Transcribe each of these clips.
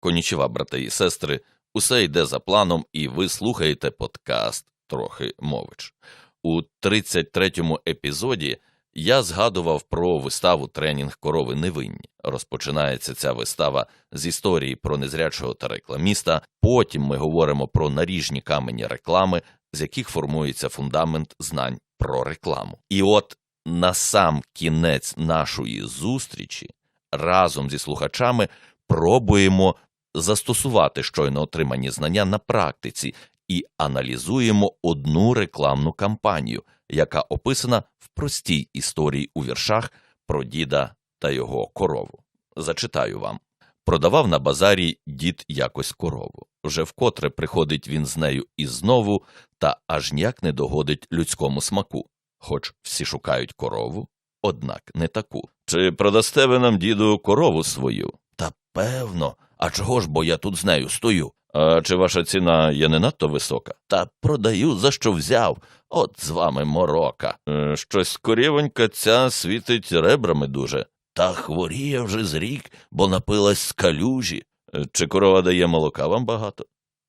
Конічева, брати і сестри, усе йде за планом, і ви слухаєте подкаст Трохи мович. У 33-му епізоді я згадував про виставу тренінг корови невинні. Розпочинається ця вистава з історії про незрячого та рекламіста. Потім ми говоримо про наріжні камені реклами, з яких формується фундамент знань про рекламу. І от на сам кінець нашої зустрічі разом зі слухачами пробуємо застосувати щойно отримані знання на практиці і аналізуємо одну рекламну кампанію, яка описана в простій історії у віршах про діда та його корову. Зачитаю вам. Продавав на базарі дід якось корову. Вже вкотре приходить він з нею і знову, та аж ніяк не догодить людському смаку. Хоч всі шукають корову, однак не таку. Чи продасте ви нам, діду, корову свою? Та певно. А чого ж бо я тут з нею стою? А чи ваша ціна є не надто висока? Та продаю, за що взяв. От з вами морока. Е, щось корівонька ця світить ребрами дуже. Та хворіє вже з рік, бо напилась з калюжі. Е, Чи корова дає молока вам багато?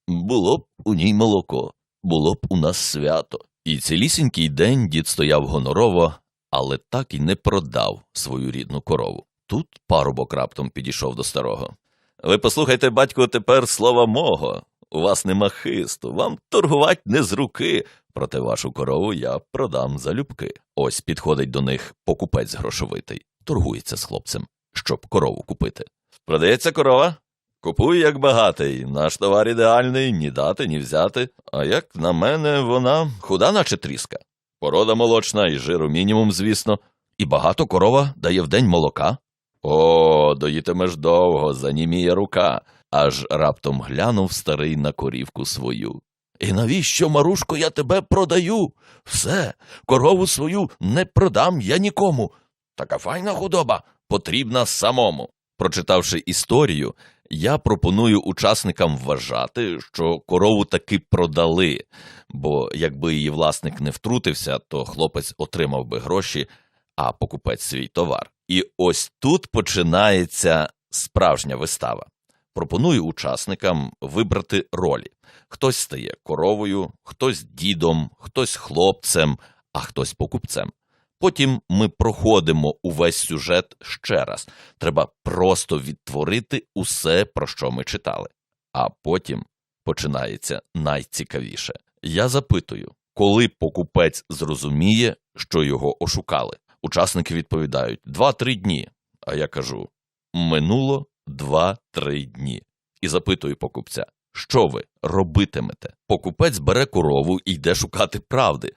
Було б у ній молоко, було б у нас свято. І цілісінький день дід стояв гонорово, але так і не продав свою рідну корову. Тут парубок раптом підійшов до старого. Ви послухайте, батько, тепер слова мого. У вас нема хисту, вам торгувати не з руки, проте вашу корову я продам залюбки. Ось підходить до них покупець грошовитий, торгується з хлопцем, щоб корову купити. Продається корова? Купуй як багатий, наш товар ідеальний, ні дати, ні взяти. А як на мене, вона худа, наче тріска. Порода молочна і жиру мінімум, звісно. І багато корова дає в день молока. О, доїтимеш довго, заніміє рука, аж раптом глянув старий на корівку свою. І навіщо, Марушко, я тебе продаю? Все, корову свою не продам я нікому. Така файна худоба, потрібна самому. Прочитавши історію, я пропоную учасникам вважати, що корову таки продали, бо якби її власник не втрутився, то хлопець отримав би гроші, а покупець свій товар. І ось тут починається справжня вистава. Пропоную учасникам вибрати ролі. Хтось стає коровою, хтось дідом, хтось хлопцем, а хтось покупцем. Потім ми проходимо увесь сюжет ще раз. Треба просто відтворити усе, про що ми читали. А потім починається найцікавіше. Я запитую, коли покупець зрозуміє, що його ошукали. Учасники відповідають два-три дні. А я кажу: минуло два-три дні. І запитую покупця, що ви робитимете? Покупець бере корову і йде шукати правди.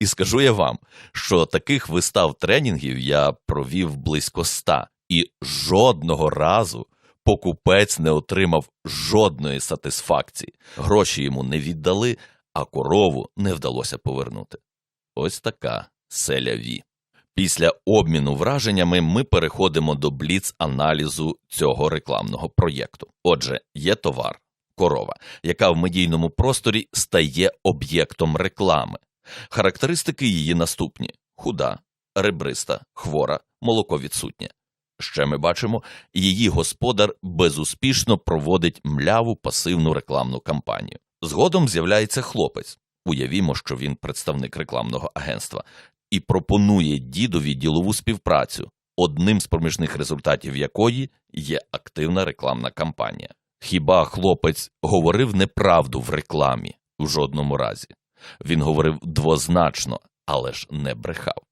І скажу я вам, що таких вистав тренінгів я провів близько ста, і жодного разу покупець не отримав жодної сатисфакції. Гроші йому не віддали, а корову не вдалося повернути. Ось така селяві. Після обміну враженнями ми переходимо до бліц-аналізу цього рекламного проєкту. Отже, є товар, корова, яка в медійному просторі стає об'єктом реклами. Характеристики її наступні: худа, ребриста, хвора, молоко відсутнє. Ще ми бачимо, її господар безуспішно проводить мляву пасивну рекламну кампанію. Згодом з'являється хлопець. Уявімо, що він представник рекламного агентства, і пропонує дідові ділову співпрацю, одним з проміжних результатів якої є активна рекламна кампанія. Хіба хлопець говорив неправду в рекламі в жодному разі? Він говорив двозначно, але ж не брехав.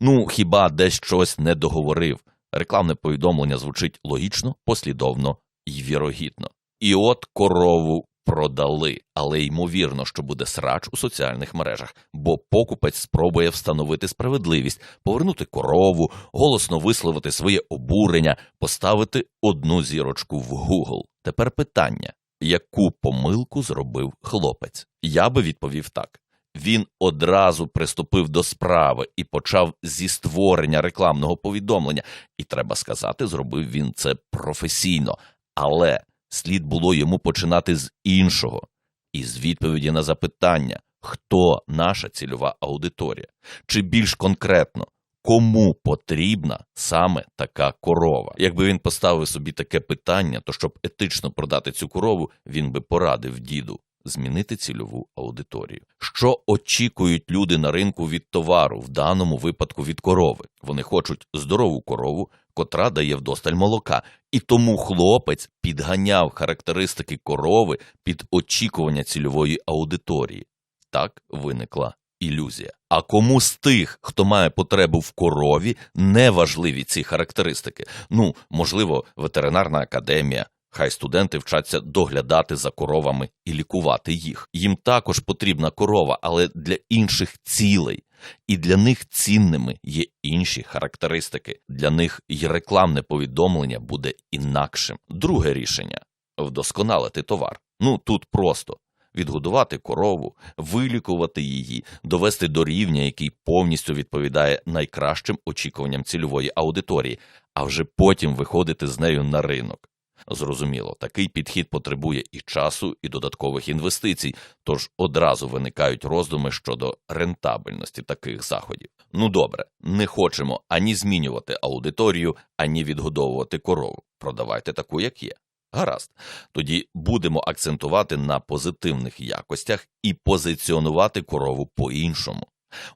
Ну, хіба десь щось не договорив? Рекламне повідомлення звучить логічно, послідовно і вірогідно. І от корову продали, але ймовірно, що буде срач у соціальних мережах, бо покупець спробує встановити справедливість, повернути корову, голосно висловити своє обурення, поставити одну зірочку в Google. Тепер питання: яку помилку зробив хлопець? Я би відповів так. Він одразу приступив до справи і почав зі створення рекламного повідомлення. І треба сказати, зробив він це професійно, але слід було йому починати з іншого, і з відповіді на запитання, хто наша цільова аудиторія, чи більш конкретно, кому потрібна саме така корова. Якби він поставив собі таке питання, то щоб етично продати цю корову, він би порадив діду змінити цільову аудиторію. Що очікують люди на ринку від товару, в даному випадку від корови? Вони хочуть здорову корову, котра дає вдосталь молока, і тому хлопець підганяв характеристики корови під очікування цільової аудиторії. Так виникла ілюзія. А кому з тих, хто має потребу в корові, не важливі ці характеристики? Ну, можливо, ветеринарна академія. Хай студенти вчаться доглядати за коровами і лікувати їх. Їм також потрібна корова, але для інших цілей. І для них цінними є інші характеристики. Для них й рекламне повідомлення буде інакшим. Друге рішення вдосконалити товар. Ну тут просто відгодувати корову, вилікувати її, довести до рівня, який повністю відповідає найкращим очікуванням цільової аудиторії, а вже потім виходити з нею на ринок. Зрозуміло, такий підхід потребує і часу, і додаткових інвестицій, тож одразу виникають роздуми щодо рентабельності таких заходів. Ну добре, не хочемо ані змінювати аудиторію, ані відгодовувати корову. Продавайте таку, як є. Гаразд, тоді будемо акцентувати на позитивних якостях і позиціонувати корову по-іншому.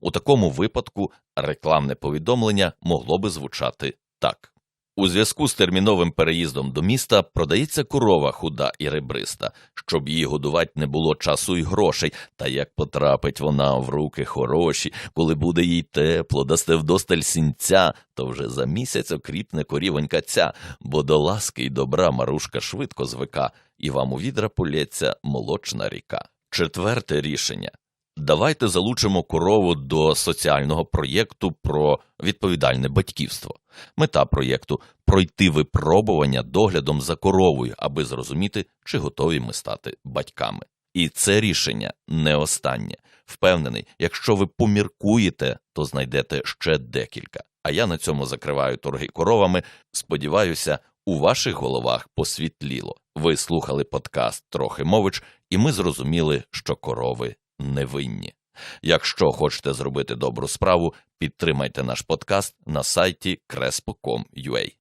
У такому випадку рекламне повідомлення могло би звучати так. У зв'язку з терміновим переїздом до міста продається корова худа і ребриста, щоб її годувати не було часу і грошей, та як потрапить вона в руки хороші, коли буде їй тепло, дасте вдосталь сінця, то вже за місяць окріпне корівонька ця, бо до ласки й добра Марушка швидко звика, і вам у відра полється молочна ріка. Четверте рішення. Давайте залучимо корову до соціального проєкту про відповідальне батьківство. Мета проєкту пройти випробування доглядом за коровою, аби зрозуміти, чи готові ми стати батьками. І це рішення не останнє. Впевнений, якщо ви поміркуєте, то знайдете ще декілька. А я на цьому закриваю торги коровами. Сподіваюся, у ваших головах посвітліло. Ви слухали подкаст Трохи мович, і ми зрозуміли, що корови невинні. Якщо хочете зробити добру справу, підтримайте наш подкаст на сайті crespo.com.ua.